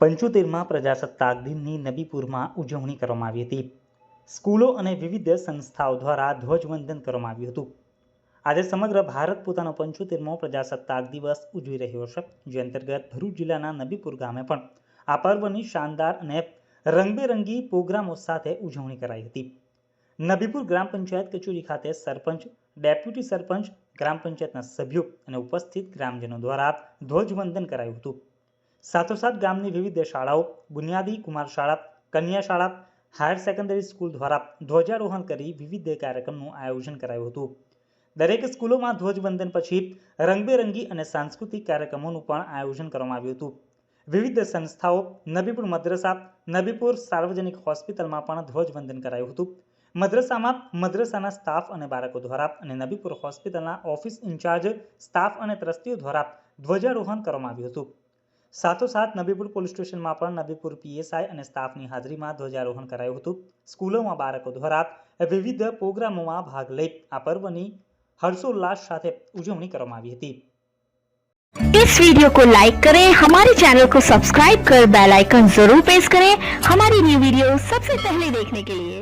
પંચોતેરમાં પ્રજાસત્તાક દિનની નબીપુરમાં ઉજવણી કરવામાં આવી હતી. સ્કૂલો અને વિવિધ સંસ્થાઓ દ્વારા ધ્વજવંદન કરવામાં આવ્યું હતું. આજે સમગ્ર ભારત પોતાનો પંચોતેરમો પ્રજાસત્તાક દિવસ ઉજવી રહ્યો છે, જે અંતર્ગત ભરૂચ જિલ્લાના નબીપુર ગામે પણ આ પર્વની શાનદાર અને રંગબેરંગી પ્રોગ્રામો સાથે ઉજવણી કરાઈ હતી. નબીપુર ગ્રામ પંચાયત કચેરી ખાતે સરપંચ, ડેપ્યુટી સરપંચ, ગ્રામ પંચાયતના સભ્યો અને ઉપસ્થિત ગ્રામજનો દ્વારા ધ્વજવંદન કરાયું હતું. સાથોસાથ ગામની વિવિધ શાળાઓ, બુનિયાદી કુમાર શાળા કન્યા શાળા હાયર સેકન્ડરી સ્કૂલ દ્વારા ધ્વજારોહણ કરી વિવિધ કાર્યક્રમનું આયોજન કરાયું હતું. દરેક સ્કૂલોમાં ધ્વજવંદન પછી રંગબેરંગી અને સાંસ્કૃતિક કાર્યક્રમોનું પણ આયોજન કરવામાં આવ્યું હતું. વિવિધ સંસ્થાઓ, નબીપુર મદ્રસા, નબીપુર સાર્વજનિક હોસ્પિટલમાં પણ ધ્વજવંદન કરાયું હતું. મદ્રસામાં મદ્રસાના સ્ટાફ અને બાળકો દ્વારા અને નબીપુર હોસ્પિટલના ઓફિસ ઇન્ચાર્જ, સ્ટાફ અને ટ્રસ્ટીઓ દ્વારા ધ્વજારોહણ કરવામાં આવ્યું હતું. સાથોસાથ નબીપુર પોલીસ સ્ટેશનમાં પણ નબીપુર પીએસઆઈ અને સ્ટાફની હાજરીમાં ધ્વજારોહણ કરાયું હતું સ્કૂલોમાં બાળકો દ્વારા વિવિધ પ્રોગ્રામોમાં ભાગ લઈ આ પર્વની હર્ષોલ્લાસ સાથે ઉજવણી કરવામાં આવી હતી इस वीडियो को लाइक करें हमारे चैनल को सब्सक्राइब कर बेल आइकन जरूर प्रेस करें हमारी न्यू वीडियो सबसे पहले देखने के लिए